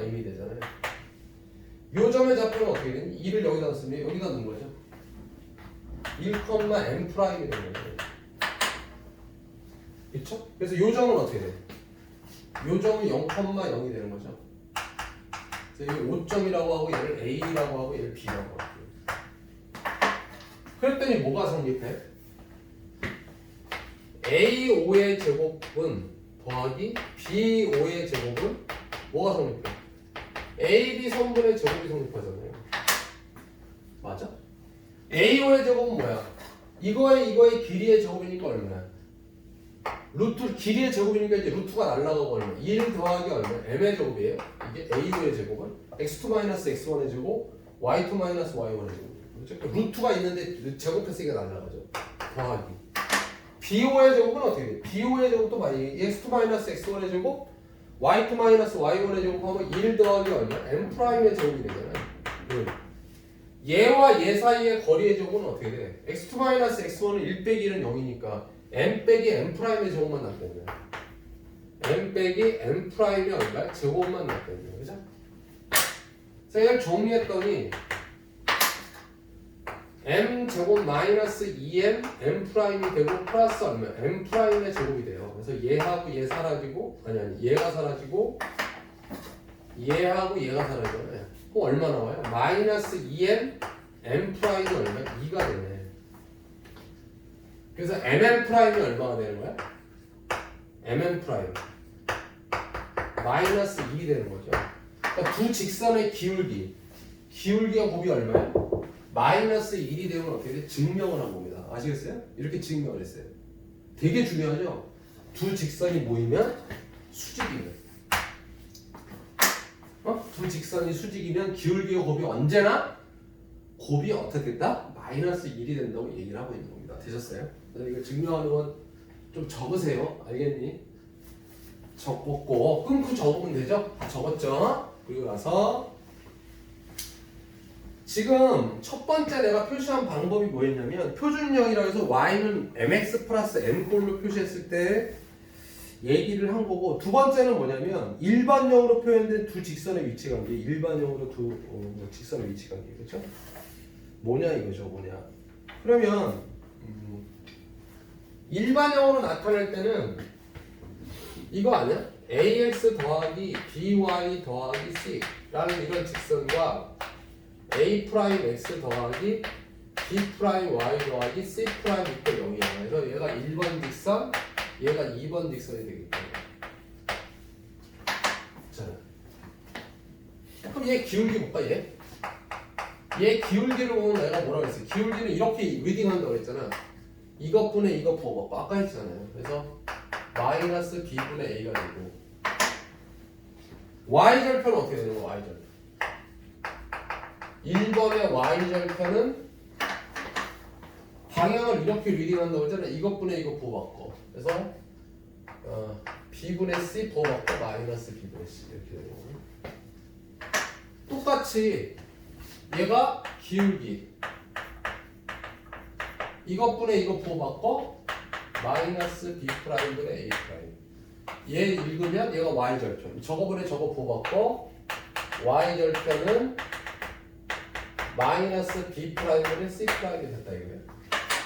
m이 되잖아요. 요 점의 좌표는 어떻게 되니? 2를 여기다 넣으면 여기다 넣은 거죠. 1, m 프라임이 되는 거죠. 그쵸? 그래서 요 점은 어떻게 돼? 요 점은 0,0이 되는 거죠. 그래서 이 5점이라고 하고 얘를 A라고 하고 얘를 B라고 하고. 그랬더니 뭐가 성립해? A5의 제곱은 더하기 B5의 제곱은 뭐가 성립해? AB 선분의 제곱이 성립하잖아요. 맞아? A5의 제곱은 뭐야? 이거의 이거의 길이의 제곱이니까 얼마야? 루트 길이의 제곱이니까 이제 루트가 날라가고 얼마? 1 더하기 얼마? m의 제곱이에요. 이게 a5의 제곱은 x2 x1의 제곱, y2 y1의 제곱. 그렇죠? 그 루트가 있는데 제곱했으니까 날라가죠. 더하기. b5의 제곱은 어떻게 돼? b5의 제곱도 많이 x2 x1의 제곱, y2 y1의 제곱하면 1 더하기 얼마? m 프라임의 제곱이 되잖아요. 그 얘와 얘 사이의 거리의 제곱은 어떻게 돼? x2 x1은 1 빼기 1은 0이니까 m 빼기 m 프라임의 제곱만 났거든요. m 빼기 m 프라임이 얼마? 제곱만 났거든요. 그죠? 그래서 얘를 정리했더니 m 제곱 마이너스 2m m 프라임이 되고 플러스 얼마? m 프라임의 제곱이 돼요. 그래서 얘하고 얘 사라지고 아니 아니 얘가 사라지고 얘하고 얘가 사라지잖아요. 그럼 얼마 나와요? 마이너스 2m m 프라임이 얼마? 2가 되네. 그래서 mn 프라임이 얼마가 되는 거야? mn 프라임 마이너스 2이 되는 거죠. 그러니까 두 직선의 기울기 기울기가 곱이 얼마야? 마이너스 1이 되면 어떻게 돼? 증명을 한 겁니다. 아시겠어요? 이렇게 증명을 했어요. 되게 중요하죠? 두 직선이 모이면 수직이면 어? 두 직선이 수직이면 기울기와 곱이 언제나 곱이 어떻게 된다? 마이너스 1이 된다고 얘기를 하고 있는 겁니다. 되셨어요? 이거 증명하는 건 좀 적으세요. 알겠니? 적고 끊고 적으면 되죠? 다 적었죠? 그리고 나서 지금 첫 번째 내가 표시한 방법이 뭐였냐면 표준형이라고 해서 y는 mx 플러스 m꼴로 표시했을 때 얘기를 한 거고 두 번째는 뭐냐면 일반형으로 표현된 두 직선의 위치 관계 일반형으로 두 어, 뭐 직선의 위치 관계 그렇죠? 뭐냐 이거죠 뭐냐 그러면 음, 일반형으로 나타낼 때는 이거 아니야? ax 더하기 by 더하기 c라는 이런 직선과 a 프라임 x 더하기 b 프라임 y 더하기 c 프라임 이퀄 0이야. 그래서 얘가 1번 직선, 얘가 2번 직선이 되겠다. 자, 그럼 얘 기울기 볼까 얘? 얘 기울기를 보면 내가 뭐라 그랬어? 기울기는 이렇게 리딩한다고 했잖아. 이것분의 이거 보고 아까 했잖아요. 그래서 마이너스 b분의 a가 되고 y 절편은 어떻게 되는 거야? y 절편. 1번의 y절편은 방향을 이렇게 리딩한다고 했잖아 이것분의 이거 보호받고. 그래서 어, b분의 c 보호받고 마이너스 b분의 c 이렇게 되는 거고. 똑같이 얘가 기울기. 이것분의 이거 보호받고 마이너스 b 프라임분의 a 프라임. 얘 읽으면 얘가 y절편. 저거분의 저거 보호받고 y절편은 마이너스 b 프라임분의 c 프라임이 됐다 이거예요.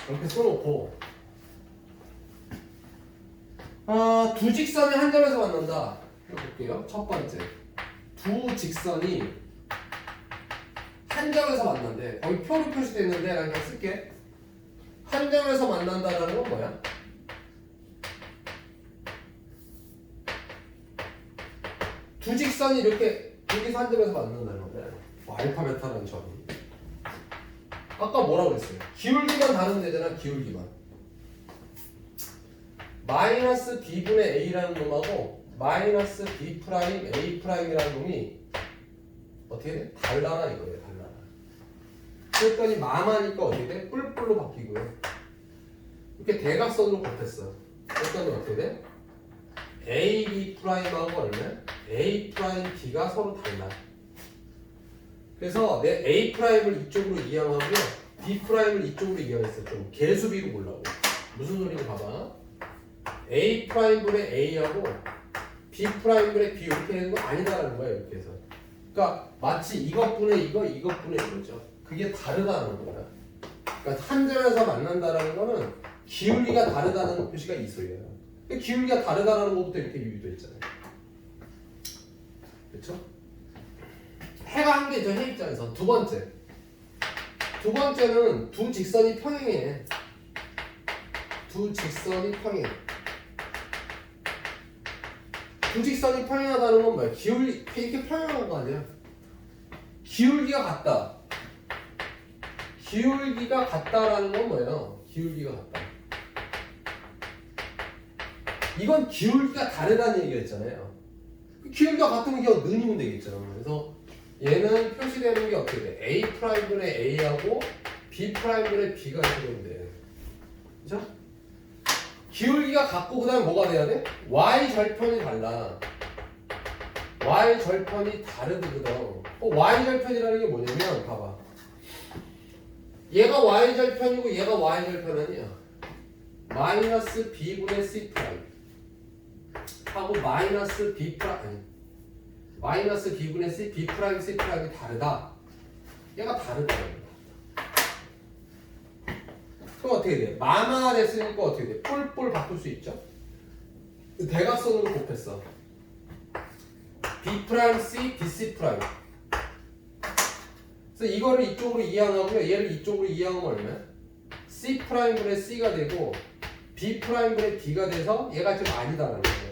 이렇게 써놓고 아, 두 직선이 한 점에서 만난다. 볼게요. 첫 번째 두 직선이 한 점에서 만난대. 거기 표로 표시되어 있는데 난 그냥 쓸게. 한 점에서 만난다라는 건 뭐야? 두 직선이 이렇게 여기서 한 점에서 만난다는 건데 뭐 알파 베타라는 점이 아까 뭐라고 그랬어요? 기울기만 다른 데잖아 기울기만 마이너스 b분의 a라는 놈하고 마이너스 b 프라임 a 프라임이라는 놈이 어떻게 돼? 달라라 이거예요 달라라 그랬더니 마마니까 어떻게 돼? 뿔뿔로 바뀌고요 이렇게 대각선으로 곱했어 그랬더니 어떻게 돼? a b 프라임하고 얼마? a 프라임 b가 서로 달라 그래서 내 A 프라임을 이쪽으로 이양하고요. B 프라임을 이쪽으로 이양했어. 좀 개수비로 보려고. 무슨 소리인지 봐봐. A 프라임분의 A하고 B 프라임분의 B 이렇게 되는 거 아니다라는 거예요 이렇게 해서 그러니까 마치 이것분의 이거 이것분의 이거죠 그게 다르다는 거야 그러니까 한 점에서 만난다라는 거는 기울기가 다르다는 표시가 있어요 그 기울기가 다르다라는 것부터 이렇게 유도했잖아요 그렇죠? 해가 한 개죠 해 입장에서 두 번째 두 번째는 두 직선이 평행해 두 직선이 평행 두 직선이 평행하다는 건 뭐야? 기울기 이렇게 평행한 거 아니야? 기울기가 같다. 기울기가 같다라는 건 뭐예요? 기울기가 같다. 이건 기울기가 다르다는 얘기였잖아요. 그 기울기가 같으면 그냥 는이면 되겠죠. 그래서 얘는 표시되는 게 어떻게 돼? A 프라임분의 A하고 B 프라임분의 B가 돼. 그죠? 기울기가 같고 그 다음에 뭐가 돼야 돼? Y 절편이 달라. Y 절편이 다르거든. 어, Y 절편이라는 게 뭐냐면 봐봐. 얘가 Y 절편이고 얘가 Y 절편 아니야. 마이너스 B분의 C 프라임 하고 마이너스 B 프라임 마이너스 B분의 C B 프라임 C 프라임이 다르다. 얘가 다르다. 그럼 어떻게 돼? 만화 됐으니까 어떻게 돼? 뿔뿔 바꿀 수 있죠? 대각선으로 곱했어. B 프라임 C, B C 프라임. 그래서 이거를 이쪽으로 이항하고요. 얘를 이쪽으로 이항하면 얼마야? C 프라임 분의 C가 되고 B 프라임 분의 B가 돼서 얘가 지금 아니다라는 거예요.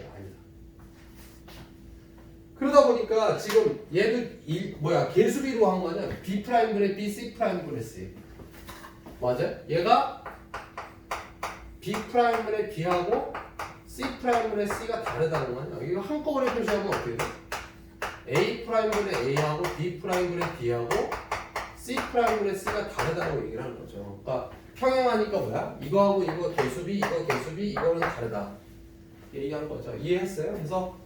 그러다 보니까 지금 얘도 일, 뭐야 개수비로 한 거는 B 프라임 분의 B, C 프라임 분의 C. 맞아? 얘가 B 프라임 분의 B하고 C 프라임 분의 C가 다르다는 거냐? 이거 한꺼번에 표시하면 어떻게 돼? A 프라임 분의 A하고 B 프라임 분의 B하고 C 프라임 분의 C가 다르다고 얘기를 하는 거죠. 그러니까 평행하니까 뭐야? 이거하고 이거 개수비, 이거 개수비, 이거는 다르다. 얘기하는 거죠. 이해했어요? 그래서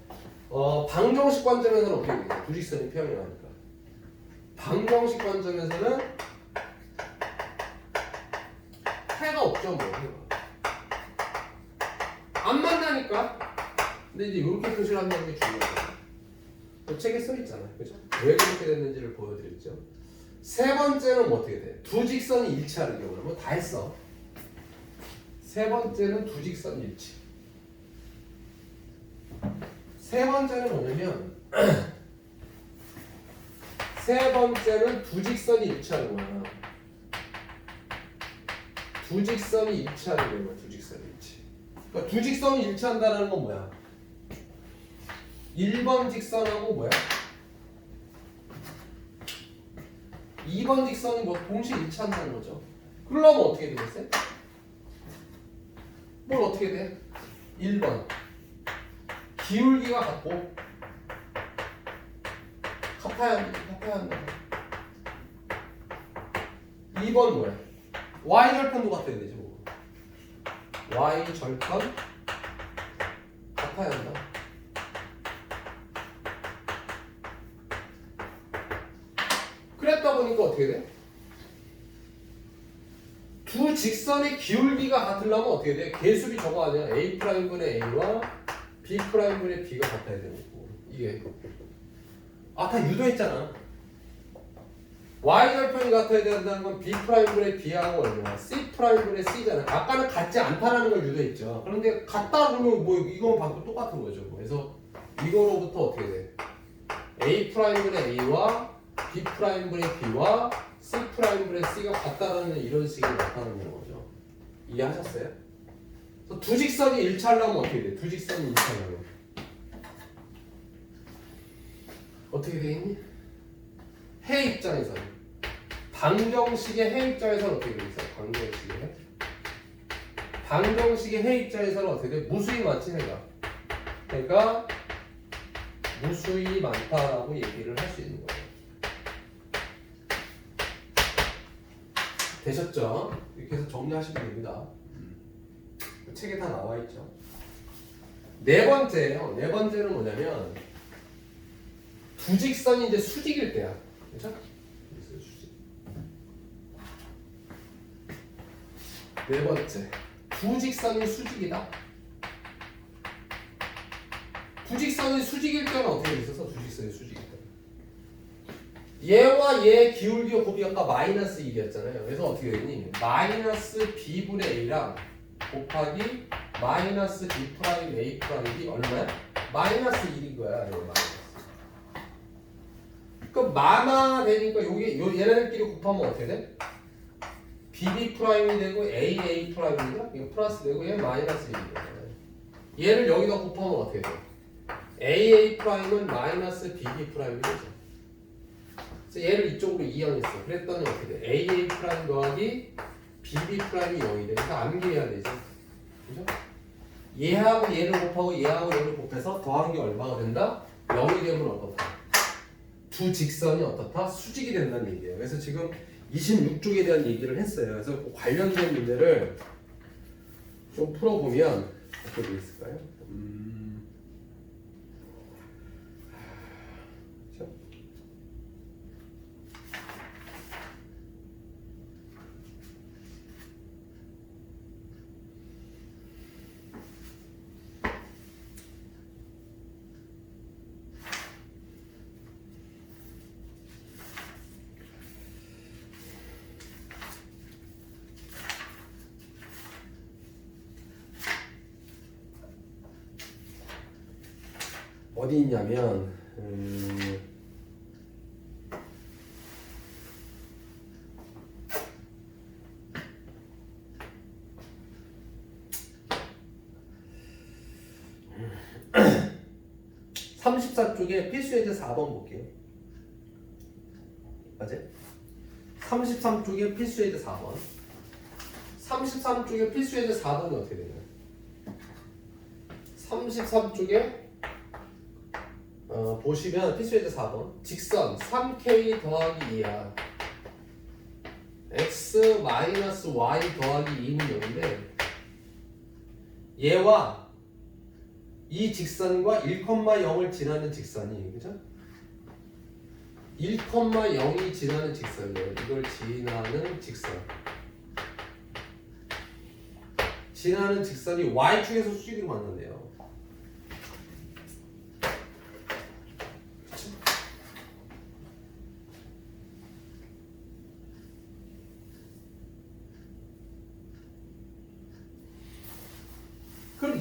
어, 방정식 관점에서는 어떻게 돼요? 두직선이 평행하니까. 방정식 관점에서는 해가 없죠 뭐. 안 만나니까 근데 이제 이렇게 표시를 한다는 게 중요해요 그 책에 써 있잖아요 그죠? 왜 그렇게 됐는지를 보여드렸죠 세 번째는 뭐 어떻게 돼? 두 직선이 일치하는 경우는 뭐 다 했어 세 번째는 두 직선 일치 세 번째는 뭐냐면 세 번째는 두 직선이 일치하는 거야 두 직선이 일치하는 거야 두 직선이 일치. 그러니까 두 직선이 일치한다는 건 뭐야? 1번 직선하고 뭐야? 2번 직선이 뭐 동시에 일치한다는 거죠. 그러려면 어떻게 되겠어요? 뭘 어떻게 돼? 1번 기울기가 같고 같아야 같아야 한다 2번 뭐야? y 절편도 같아야 되죠. 뭐. y 절편 같아야 한다. 그랬다 보니까 어떻게 돼? 두 직선의 기울기가 같으려면 어떻게 돼? 개수비 저거 아니야? a 프라임분의 a와 b 프라임분의 b가 같아야 되는 거고 이게 아 다 유도했잖아. y 절편이 같아야 된다는 건 b 프라임분의 b하고 얼마야? c 프라임분의 c잖아. 아까는 같지 않다라는 걸 유도했죠. 그런데 같다 그러면 뭐 이건 방금 똑같은 거죠. 뭐. 그래서 이거로부터 어떻게 돼? a 프라임분의 a와 b 프라임분의 b와 c 프라임분의 c가 같다라는 이런 식으로 나타나는 거죠. 이해하셨어요? 두 직선이 일치하려면 어떻게 돼? 두 직선이 일치하려면 어떻게 되겠니? 해 입장에서는 방정식의 해 입장에서는 어떻게 되겠어? 방정식의 해? 방정식의 해 입장에서는 어떻게 돼? 무수히 많지 해가 그러니까 무수히 많다라고 얘기를 할 수 있는 거예요 되셨죠? 이렇게 해서 정리하시면 됩니다 그 책에 다 나와 있죠. 네 번째예요. 네 번째는 뭐냐면 두 직선이 이제 수직일 때야. 그렇죠? 네 번째. 두 직선이 수직이다? 부직선이 수직일 때는 어떻게 돼 있어서 부직선이 수직일 때 얘와 얘 기울기 곱이 아까 마이너스 1이었잖아요. 그래서 어떻게 되니? 마이너스 b분의 a랑 곱하기 마이너스 b 프라임 a 프라임이 얼마야? 마이너스 1인 거야 이거 마이너스 그럼 마마 되니까 여기 요 얘네들끼리 곱하면 어떻게 돼? bb 프라임이 되고 a a 프라임이니까 이거 플러스 되고 얘 마이너스 1이야 얘를 여기다 곱하면 어떻게 돼? a a 프라임은 마이너스 bb 프라임이 되죠 그래서 얘를 이쪽으로 이항했어 그랬더니 어떻게 돼? a a 프라임 더하기 bb 프라임이 0이 돼 그러니까 암기해야 되죠 그죠? 얘하고 얘를 곱하고 얘하고 얘를 곱해서 더한 게 얼마가 된다? 0이 되면 어떻다? 두 직선이 어떻다? 수직이 된다는 얘기예요. 그래서 지금 26쪽에 대한 얘기를 했어요. 그래서 그 관련된 문제를 좀 풀어보면 어떻게 돼 있을까요? 어디 있냐면 음... (34쪽에) 필수 예제 4번 볼게요 맞아요? 33쪽에 필수 예제 4번 33쪽에 필수 예제 4번이 어떻게 되나요? 33쪽에 어, 보시면 필수예제 4번 직선 3k 더하기 2야 x 마이너스 y 더하기 2는 0인데 얘와 이 직선과 1,0을 지나는 직선이 그죠? 1,0이 지나는 직선이에요. 이걸 지나는 직선. 지나는 직선이 y축에서 수직으로 만난대요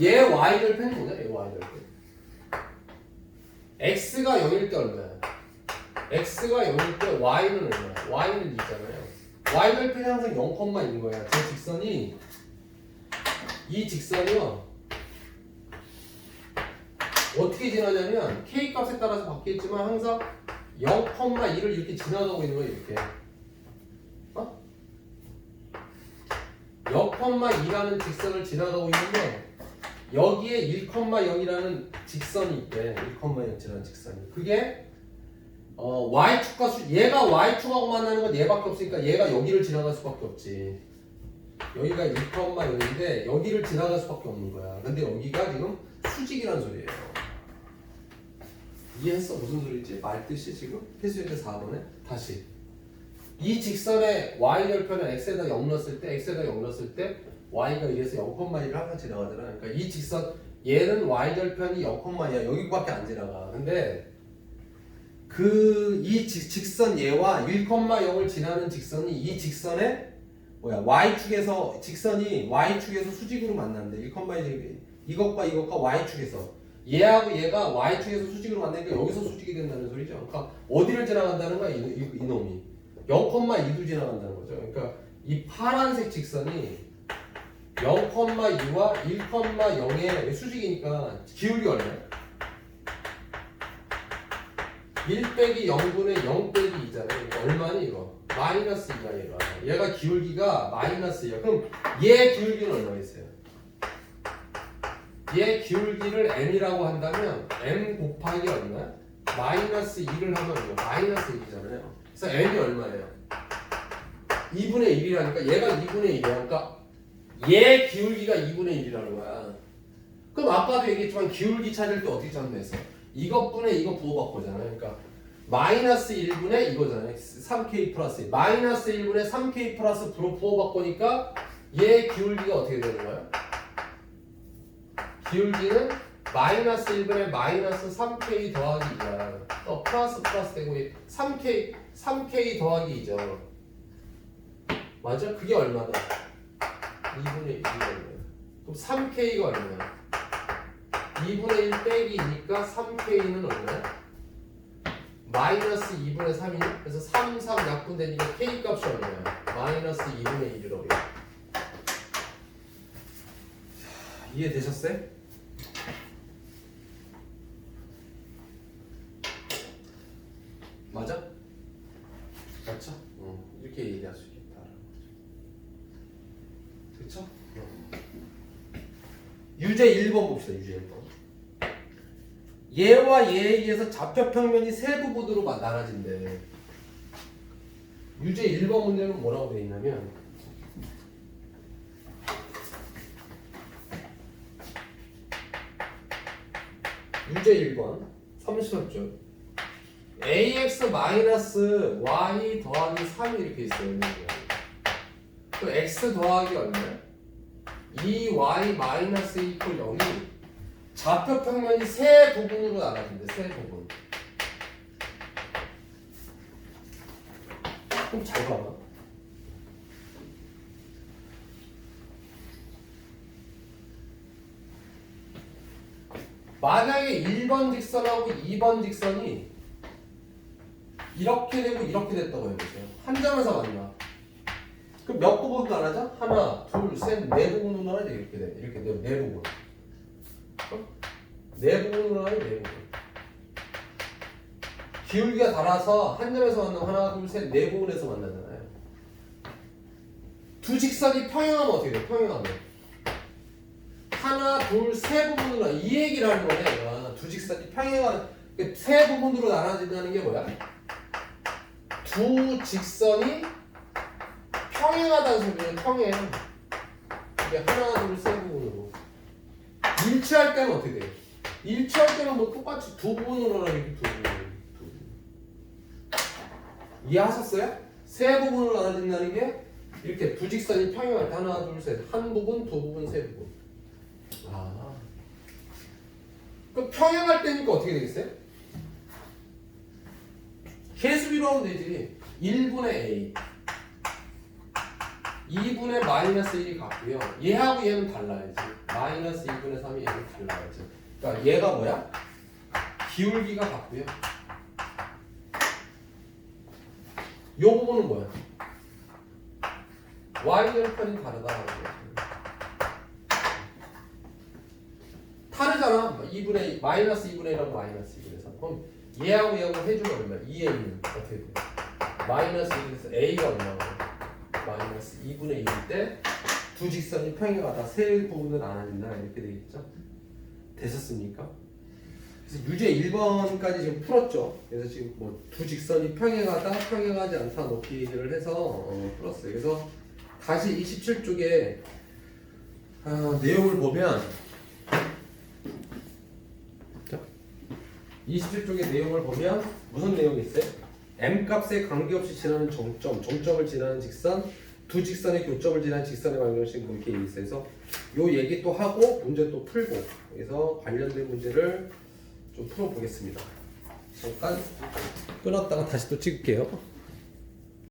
얘 y를 펜 뭐냐? 얘 y를 펜. x가 0일 때 얼마야? x가 0일 때 y는 얼마야? y는 2잖아요. y를 펜이 항상 0,2인 거야. 제 직선이 이 직선이요. 어떻게 지나냐면 k 값에 따라서 바뀌겠지만 항상 0,2를 이렇게 지나가고 있는 거야 이렇게. 어? 0,2라는 직선을 지나가고 있는데 여기에 1,0이라는 직선이 있대. 1,0이라는 직선이. 그게 어, y축과 수, 얘가 y축하고 만나는 건 얘밖에 없으니까 얘가 여기를 지나갈 수밖에 없지. 여기가 1,0인데 여기를 지나갈 수밖에 없는 거야. 근데 여기가 지금 수직이라는 소리예요. 이해했어? 무슨 소리지? 말 뜻이 지금? 필수예제 4번에 다시 이 직선의 y절편을 x에다 0 넣었을 때 x에다 0 넣었을 때 y가 1에서 0,1을 항상 지나가잖아. 그러니까 이 직선 얘는 y절편이 0,2야. 여기밖에 안 지나가. 근데 그 이 직선 얘와 1,0을 지나는 직선이 이 직선의 뭐야 y축에서 직선이 y축에서 수직으로 만난대. 1,2 이것과 이것과 y축에서 얘하고 얘가 y축에서 수직으로 만나니까 여기서 수직이 된다는 소리죠. 그러니까 어디를 지나간다는 거야 이, 이, 이놈이 0,2도 지나간다는 거죠. 그러니까 이 파란색 직선이 0,2와 1,0의 수직이니까 기울기 얼마야? 1 빼기 0분의 0 빼기 2잖아요. 그러니까 얼마니 이거? 마이너스 2야 얘가. 얘가 기울기가 마이너스 2야. 그럼 얘 기울기는 얼마겠어요? 얘 기울기를 m이라고 한다면 m 곱하기 얼마야? 마이너스 2를 하면 얼마? 마이너스 1이잖아요. 그래서 m이 얼마예요? 2분의 1이라니까 얘가 2분의 1이야. 그러니까 얘 기울기가 2분의 1이라는 거야. 그럼 아까도 얘기했지만 기울기 찾을 때 어떻게 찾는 했어? 이것분의 이거 부호바꾸잖아요. 그러니까 마이너스 1분의 이거잖아요. 3k 플러스 1. 마이너스 1분의 3k 플러스 부호 부호바꾸니까 얘 기울기가 어떻게 되는 거야? 기울기는 마이너스 1분의 마이너스 3k 더하기 2야. 또 플러스 플러스 되고 3k 3k 더하기 2죠. 맞아? 그게 얼마다? 2분의 1이 얼마야? 그럼 3k가 얼마야? 2분의 1 빼기 2니까 3k는 얼마야? 마이너스 2분의 3이냐? 그래서 3, 3 약분되니까 k 값이 얼마야? 마이너스 2분의 1이라고 해. 이해되셨어요? 맞아? 맞죠? 어, 이렇게 얘기할 수 있겠다. 그쵸? 어. 유제 1번 봅시다. 유제 1번. 얘와 얘에 의해서 좌표평면이 세 부분으로 마- 나눠진대. 유제 1번 문제는 뭐라고 되어 있냐면 유제 1번 30쪽 ax 마이너스 y 더하기 3이 이렇게 있어요. 그 x 더하기 얼마야? 2y 마이너스 2 이퀄 0이 좌표 평면이 세 부분으로 나눠진대. 세 부분. 그럼 잘 봐봐. 만약에 1번 직선하고 2번 직선이 이렇게 되고 이렇게 됐다고 해보세요. 한 점에서 만나. 그럼 몇 부분으로 나눠져? 하나, 둘, 셋, 네 부분으로 나눠져 이렇게 돼. 이렇게 돼. 네 부분. 어? 네 부분으로 나눠져 네 부분. 기울기가 달아서 한 점에서 만나고 하나, 둘, 셋, 네 부분에서 만나잖아요. 두 직선이 평행하면 어떻게 돼? 평행하면. 하나, 둘, 세 부분으로 나- 이 얘기를 하는 거네. 내가. 두 직선이 평행하는 그세 부분으로 나눠진다는 게 뭐야? 두 직선이 평행하다는 소리는 평행. 이게 하나, 둘, 세 부분으로. 일치할 때는 어떻게 돼? 일치할 때는 뭐 똑같이 두 부분으로 나누기 두 부분. 이해하셨어요? 세 부분으로 나눠진다는 게 이렇게 두 직선이 평행할 때 하나, 둘, 셋. 한 부분, 두 부분, 세 부분. 아. 그럼 평행할 때니까 어떻게 되겠어요? 계수비로 하면 되지. 1분의 A. 2분의 마이너스 1이 같고요. 얘하고 얘는 달라야지. 마이너스 2분의 3이 얘는 달라야지. 그러니까 얘가 뭐야? 기울기가 같고요. 요 부분은 뭐야? y절편이 다르다라는 거지. 다르잖아. 2분의 마이너스 2분의 1하고 마이너스 2분의 3. 그럼 얘하고 얘하고 해주면 얼마? 2a는 어떻게 돼? 마이너스 2에서 a가 얼마나? 마이너스 2분의 1일 때 두 직선이 평행하다 세 부분을 나눠진다 이렇게 되겠죠? 되셨습니까? 그래서 유제 1번까지 지금 풀었죠. 그래서 지금 뭐 두 직선이 평행하다, 평행하지 않다 높이 얘기를 해서 어, 풀었어요. 그래서 다시 27쪽에 아, 내용을 보면 27쪽의 내용을 보면 무슨 내용이 있어요? M 값에 관계없이 지나는 정점, 정점을 지나는 직선, 두 직선의 교점을 지나는 직선의 관계없이 뭐 이렇게 있어서 요 얘기 또 하고 문제 또 풀고 그래서 관련된 문제를 좀 풀어보겠습니다. 잠깐 끊었다가 다시 또 찍을게요.